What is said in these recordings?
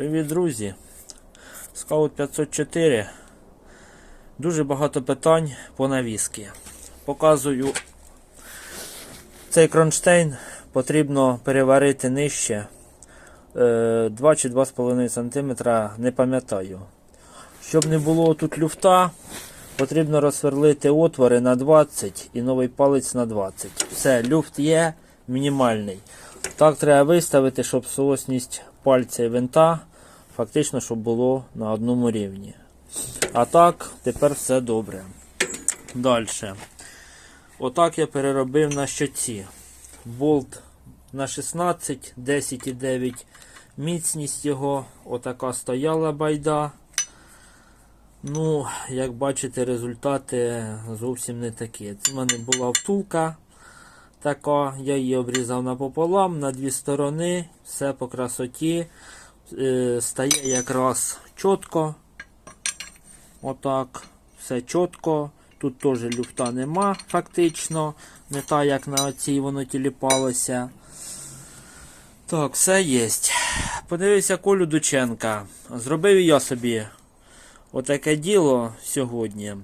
Привіт, друзі! Скаут 504. Дуже багато питань по навіски. Показую цей кронштейн потрібно переварити нижче е, 2 чи 2,5 см, не пам'ятаю. Щоб не було тут люфта, потрібно розсверлити отвори на 20 і новий палець на 20. Все, люфт є мінімальний. Так треба виставити, щоб соосність пальця і винта фактично, щоб було на одному рівні. А так, тепер все добре. Далі. Отак я переробив на щоці. Болт на 16, 10,9 міцність його. Отака стояла байда. Ну, як бачите, результати зовсім не такі. В мене була втулка така, я її обрізав напополам на дві сторони, все по красоті. Е, стає якраз чітко. Отак, все чітко. Тут теж люфта нема, фактично. Не так, як на цій воно тіліпалося. Так, все є. Подивився Колю Дученка. Зробив я собі отаке діло сьогодні.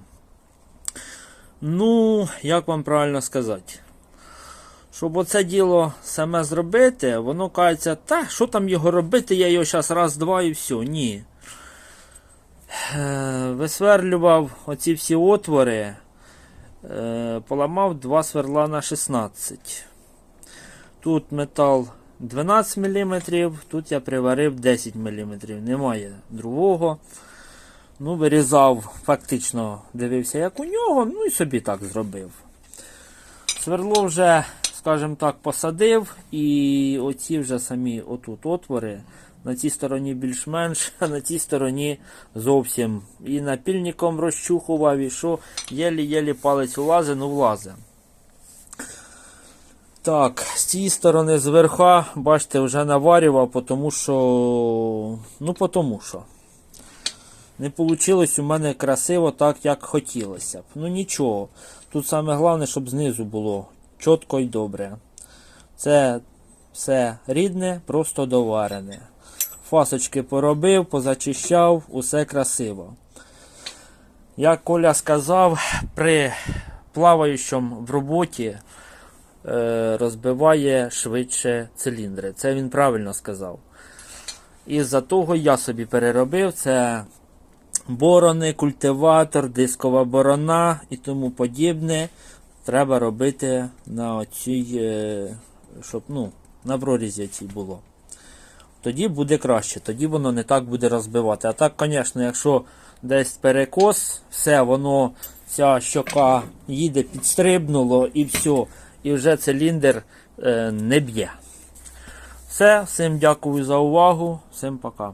Ну, як вам правильно сказати? Щоб оце діло саме зробити, воно кажеться, та що там його робити, я його зараз раз-два і все. Ні. Е, Висверлював оці всі отвори, е, поламав два сверла на 16. Тут метал 12 мм, тут я приварив 10 мм. Немає другого. Ну, вирізав, фактично дивився, як у нього, ну і собі так зробив. Сверло вже, скажімо так, посадив, і оці вже самі отут отвори. На цій стороні більш-менш, а на цій стороні зовсім. І напільником розчухував, і що єлі-єлі палець влазить, ну влазить. Так, з цієї сторони зверха, бачите, вже наварював, тому що. Ну, тому що. Не вийшло у мене красиво так, як хотілося б. Ну нічого. Тут саме головне, щоб знизу було чітко і добре. Це все рідне, просто доварене. Фасочки поробив, позачищав, усе красиво. Як Коля сказав, при плаваючому в роботі е, розбиває швидше циліндри. Це він правильно сказав. Із-за того я собі переробив це борони, культиватор, дискова борона і тому подібне. Треба робити на оцій, е, щоб ну, на прорізі цій було. Тоді буде краще, тоді воно не так буде розбивати. А так, звісно, якщо десь перекос, все, воно, ця щока їде, підстрибнуло і все, і вже циліндр е, не б'є. Все, всім дякую за увагу, всім пока.